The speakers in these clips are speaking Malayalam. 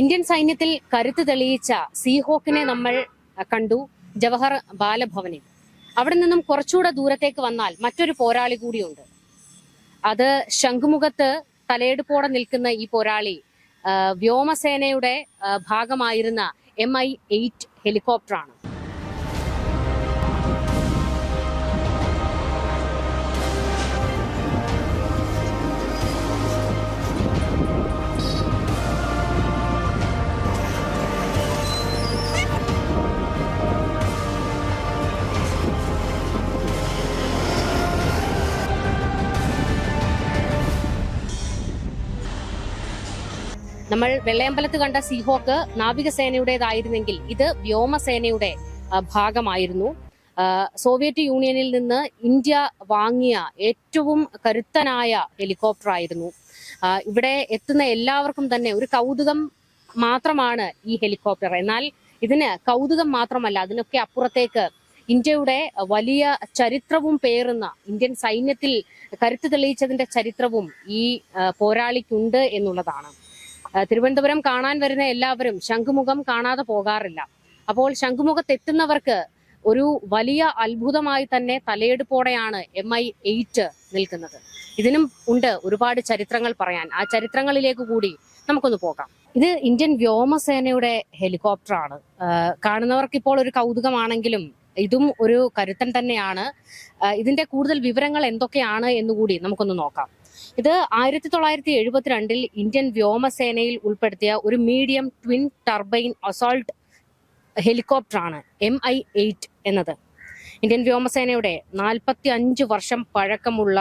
ഇന്ത്യൻ സൈന്യത്തിൽ കരുത്ത് തെളിയിച്ച സീഹോക്കിനെ നമ്മൾ കണ്ടു ജവഹർ ബാലഭവനിൽ. അവിടെ നിന്നും കുറച്ചുകൂടെ ദൂരത്തേക്ക് വന്നാൽ മറ്റൊരു പോരാളി കൂടിയുണ്ട്. അത് ശംഖുമുഖത്ത് തലയെടുപ്പോടെ നിൽക്കുന്ന ഈ പോരാളി വ്യോമസേനയുടെ ഭാഗമായിരുന്ന എം ഐ എയ്റ്റ് ഹെലികോപ്റ്ററാണ് നമ്മൾ വെള്ളയമ്പലത്ത് കണ്ട സീഹോക്ക് നാവികസേനയുടേതായിരുന്നെങ്കിൽ ഇത് വ്യോമസേനയുടെ ഭാഗമായിരുന്നു. സോവിയറ്റ് യൂണിയനിൽ നിന്ന് ഇന്ത്യ വാങ്ങിയ ഏറ്റവും കരുത്തനായ ഹെലികോപ്റ്റർ ആയിരുന്നു ഇവിടെ എത്തുന്ന എല്ലാവർക്കും തന്നെ ഒരു കൗതുകം മാത്രമാണ് ഈ ഹെലികോപ്റ്റർ. എന്നാൽ ഇതിന് കൗതുകം മാത്രമല്ല അതിനൊക്കെ അപ്പുറത്തേക്ക് ഇന്ത്യയുടെ വലിയ ചരിത്രവും പേറുന്ന ഇന്ത്യൻ സൈന്യത്തിൽ കരുത്ത് തെളിയിച്ചതിന്റെ ചരിത്രവും ഈ പോരാളിക്കുണ്ട് എന്നുള്ളതാണ്. തിരുവനന്തപുരം കാണാൻ വരുന്ന എല്ലാവരും ശംഖുമുഖം കാണാതെ പോകാറില്ല. അപ്പോൾ ശംഖുമുഖത്ത് എത്തുന്നവർക്ക് ഒരു വലിയ അത്ഭുതമായി തന്നെ തലയെടുപ്പോടെയാണ് എം ഐ എയ്റ്റ് നിൽക്കുന്നത്. ഇതിനും ഉണ്ട് ഒരുപാട് ചരിത്രങ്ങൾ പറയാൻ. ആ ചരിത്രങ്ങളിലേക്ക് കൂടി നമുക്കൊന്ന് പോകാം. ഇത് ഇന്ത്യൻ വ്യോമസേനയുടെ ഹെലികോപ്റ്റർ ആണ് കാണുന്നവർക്ക് ഇപ്പോൾ ഒരു കൗതുകമാണെങ്കിലും ഇതും ഒരു കരുത്തൻ തന്നെയാണ്. ഇതിന്റെ കൂടുതൽ വിവരങ്ങൾ എന്തൊക്കെയാണ് എന്നുകൂടി നമുക്കൊന്ന് നോക്കാം. ഇത് ആയിരത്തി തൊള്ളായിരത്തി എഴുപത്തിരണ്ടിൽ ഇന്ത്യൻ വ്യോമസേനയിൽ ഉൾപ്പെടുത്തിയ ഒരു medium twin turbine assault helicopter ആണ് എം ഐ എയ്റ്റ് എന്നത്. ഇന്ത്യൻ വ്യോമസേനയുടെ നാൽപ്പത്തി അഞ്ച് വർഷം പഴക്കമുള്ള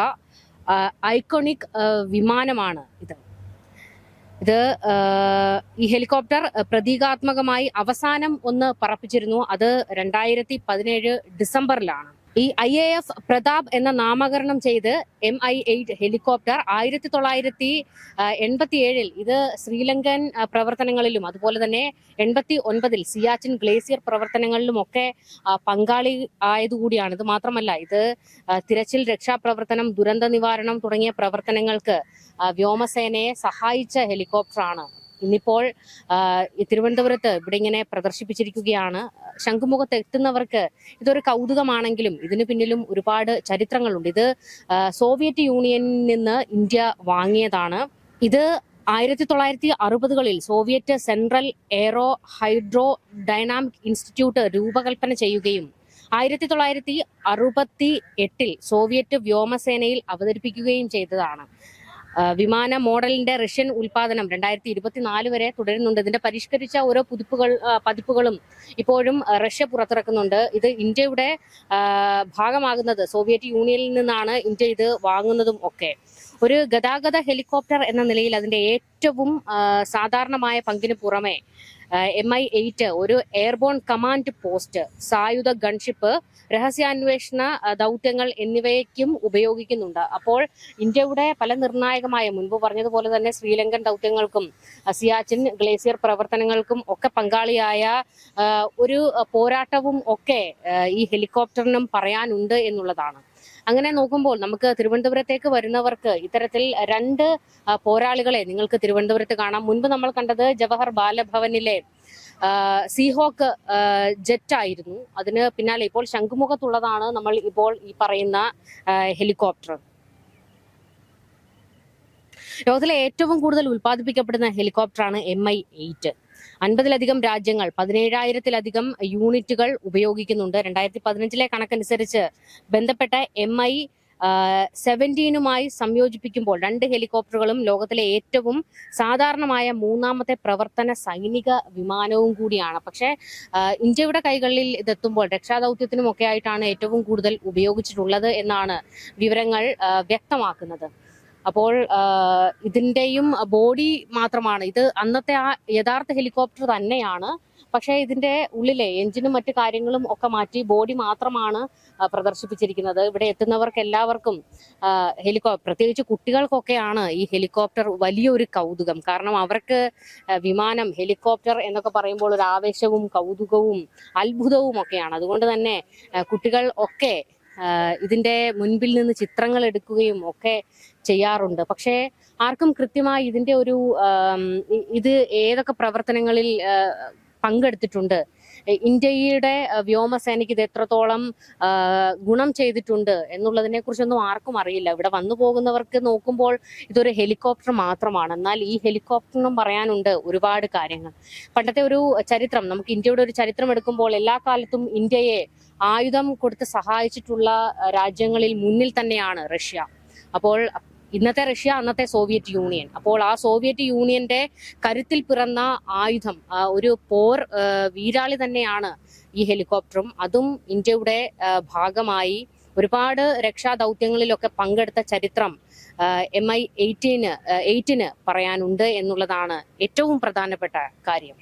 ഐക്കോണിക് വിമാനമാണ് ഇത്. ഇത് ഈ ഹെലികോപ്റ്റർ പ്രതീകാത്മകമായി അവസാനം ഒന്ന് പറപ്പിച്ചിരുന്നു. അത് രണ്ടായിരത്തി പതിനേഴ് ഡിസംബറിലാണ്. ഈ ഐ എ എഫ് പ്രതാപ് എന്ന നാമകരണം ചെയ്ത് എം ഐ എയ്റ്റ് ഹെലികോപ്റ്റർ ആയിരത്തി തൊള്ളായിരത്തി എൺപത്തി ഏഴിൽ ഇത് ശ്രീലങ്കൻ പ്രവർത്തനങ്ങളിലും അതുപോലെ തന്നെ എൺപത്തി ഒൻപതിൽ സിയാച്ചിൻ ഗ്ലേസിയർ പ്രവർത്തനങ്ങളിലും ഒക്കെ പങ്കാളി ആയതുകൂടിയാണ് ഇത് മാത്രമല്ല ഇത് തിരച്ചിൽ രക്ഷാപ്രവർത്തനം ദുരന്ത നിവാരണം തുടങ്ങിയ പ്രവർത്തനങ്ങൾക്ക് വ്യോമസേനയെ സഹായിച്ച ഹെലികോപ്റ്ററാണ്. ഇന്നിപ്പോൾ തിരുവനന്തപുരത്ത് ഇവിടെ ഇങ്ങനെ പ്രദർശിപ്പിച്ചിരിക്കുകയാണ്. ശംഖുമുഖത്ത് എത്തുന്നവർക്ക് ഇതൊരു കൗതുകമാണെങ്കിലും ഇതിന് പിന്നിലും ഒരുപാട് ചരിത്രങ്ങളുണ്ട്. ഇത് സോവിയറ്റ് യൂണിയനിൽ നിന്ന് ഇന്ത്യ വാങ്ങിയതാണ്. ഇത് ആയിരത്തി തൊള്ളായിരത്തി അറുപതുകളിൽ Soviet central aero hydro dynamic institute രൂപകൽപ്പന ചെയ്യുകയും ആയിരത്തി തൊള്ളായിരത്തി അറുപത്തി എട്ടിൽ സോവിയറ്റ് വ്യോമസേനയിൽ അവതരിപ്പിക്കുകയും ചെയ്തതാണ്. വിമാന മോഡലിന്റെ റഷ്യൻ ഉൽപാദനം രണ്ടായിരത്തി ഇരുപത്തിനാല് വരെ തുടരുന്നുണ്ട്. ഇതിന്റെ പരിഷ്കരിച്ച ഓരോ പുതുപ്പുകൾ പതിപ്പുകളും ഇപ്പോഴും റഷ്യ പുറത്തിറക്കുന്നുണ്ട്. ഇത് ഇന്ത്യയുടെ ഭാഗമാകുന്നത് സോവിയറ്റ് യൂണിയനിൽ നിന്നാണ് ഇന്ത്യ ഇത് വാങ്ങുന്നതും ഒക്കെ. ഒരു ഗതാഗത ഹെലികോപ്റ്റർ എന്ന നിലയിൽ അതിന്റെ ഏറ്റവും സാധാരണമായ പങ്കിന് പുറമെ എം ഐ എയ്റ്റ് ഒരു എയർബോൺ കമാൻഡ് പോസ്റ്റ് സായുധ ഗൺഷിപ്പ് രഹസ്യാന്വേഷണ ദൗത്യങ്ങൾ എന്നിവയ്ക്കും ഉപയോഗിക്കുന്നുണ്ട്. അപ്പോൾ ഇന്ത്യയുടെ പല നിർണായകമായ മുൻപ് പറഞ്ഞതുപോലെ തന്നെ ശ്രീലങ്കൻ ദൗത്യങ്ങൾക്കും സിയാച്ചിൻ ഗ്ലേസിയർ പ്രവർത്തനങ്ങൾക്കും ഒക്കെ പങ്കാളിയായ ഒരു പോരാട്ടവും ഒക്കെ ഈ ഹെലികോപ്റ്ററിനും പറയാനുണ്ട് എന്നുള്ളതാണ്. അങ്ങനെ നോക്കുമ്പോൾ നമുക്ക് തിരുവനന്തപുരത്തേക്ക് വരുന്നവർക്ക് ഇത്തരത്തിൽ രണ്ട് പോരാളികളെ നിങ്ങൾക്ക് തിരുവനന്തപുരത്ത് കാണാം. മുൻപ് നമ്മൾ കണ്ടത് ജവഹർ ബാലഭവനിലെ സീഹോക്ക് ജെറ്റായിരുന്നു അതിന് പിന്നാലെ ഇപ്പോൾ ശംഖുമുഖത്തുള്ളതാണ് നമ്മൾ ഇപ്പോൾ ഈ പറയുന്ന ഹെലികോപ്റ്റർ. ലോകത്തിലെ ഏറ്റവും കൂടുതൽ ഉൽപ്പാദിപ്പിക്കപ്പെടുന്ന ഹെലികോപ്റ്ററാണ് എം ഐ എയ്റ്റ് അൻപതിലധികം രാജ്യങ്ങൾ പതിനേഴായിരത്തിലധികം യൂണിറ്റുകൾ ഉപയോഗിക്കുന്നുണ്ട്. രണ്ടായിരത്തി പതിനഞ്ചിലെ കണക്കനുസരിച്ച് ബന്ധപ്പെട്ട എം ഐ സെവന്റീനുമായി സംയോജിപ്പിക്കുമ്പോൾ രണ്ട് ഹെലികോപ്റ്ററുകളും ലോകത്തിലെ ഏറ്റവും സാധാരണമായ മൂന്നാമത്തെ പ്രവർത്തന സൈനിക വിമാനവും കൂടിയാണ്. പക്ഷേ ഇന്ത്യയുടെ കൈകളിൽ ഇതെത്തുമ്പോൾ രക്ഷാദൗത്യത്തിനുമൊക്കെ ആയിട്ടാണ് ഏറ്റവും കൂടുതൽ ഉപയോഗിച്ചിട്ടുള്ളത് എന്നാണ് വിവരങ്ങൾ വ്യക്തമാക്കുന്നത്. അപ്പോൾ ഇതിന്റെയും ബോഡി മാത്രമാണ്. ഇത് അന്നത്തെ ആ യഥാർത്ഥ ഹെലികോപ്റ്റർ തന്നെയാണ്. പക്ഷേ ഇതിന്റെ ഉള്ളിലെ എഞ്ചിനും മറ്റു കാര്യങ്ങളും ഒക്കെ മാറ്റി ബോഡി മാത്രമാണ് പ്രദർശിപ്പിച്ചിരിക്കുന്നത്. ഇവിടെ എത്തുന്നവർക്ക് എല്ലാവർക്കും ഹെലികോപ്റ്റർ പ്രത്യേകിച്ച് കുട്ടികൾക്കൊക്കെയാണ് ഈ ഹെലികോപ്റ്റർ വലിയൊരു കൗതുകം. കാരണം അവർക്ക് വിമാനം ഹെലികോപ്റ്റർ എന്നൊക്കെ പറയുമ്പോൾ ഒരു ആവേശവും കൗതുകവും അത്ഭുതവും ഒക്കെയാണ്. അതുകൊണ്ട് തന്നെ കുട്ടികൾ ഒക്കെ ആഹ് ഇതിന്റെ മുൻപിൽ നിന്ന് ചിത്രങ്ങൾ എടുക്കുകയും ഒക്കെ ചെയ്യാറുണ്ട്. പക്ഷേ ആർക്കും കൃത്യമായി ഇതിന്റെ ഒരു ഇത് ഏതൊക്കെ പ്രവർത്തനങ്ങളിൽ പങ്കെടുത്തിട്ടുണ്ട്? ഇന്ത്യയുടെ വ്യോമസേനയ്ക്ക് ഇത് എത്രത്തോളം ഗുണം ചെയ്തിട്ടുണ്ട് എന്നുള്ളതിനെ കുറിച്ചൊന്നും ആർക്കും അറിയില്ല. ഇവിടെ വന്നു പോകുന്നവർക്ക് നോക്കുമ്പോൾ ഇതൊരു ഹെലികോപ്റ്റർ മാത്രമാണ്. എന്നാൽ ഈ ഹെലികോപ്റ്ററിനും പറയാനുണ്ട് ഒരുപാട് കാര്യങ്ങൾ. പണ്ടത്തെ ഒരു ചരിത്രം നമുക്ക് ഇന്ത്യയുടെ ഒരു ചരിത്രം എടുക്കുമ്പോൾ എല്ലാ കാലത്തും ഇന്ത്യയെ ആയുധം കൊടുത്ത് സഹായിച്ചിട്ടുള്ള രാജ്യങ്ങളിൽ മുന്നിൽ തന്നെയാണ് റഷ്യ. അപ്പോൾ ഇന്നത്തെ റഷ്യ അന്നത്തെ സോവിയറ്റ് യൂണിയൻ. അപ്പോൾ ആ സോവിയറ്റ് യൂണിയന്റെ കരുത്തിൽ പിറന്ന ആയുധം ഒരു പോർ വീരാളി തന്നെയാണ് ഈ ഹെലികോപ്റ്ററും. അതും ഇന്ത്യയുടെ ഭാഗമായി ഒരുപാട് രക്ഷാ ദൗത്യങ്ങളിലൊക്കെ പങ്കെടുത്ത ചരിത്രം എം ഐ എയ്റ്റീന് എയ്റ്റിന് പറയാനുണ്ട് എന്നുള്ളതാണ് ഏറ്റവും പ്രധാനപ്പെട്ട കാര്യം.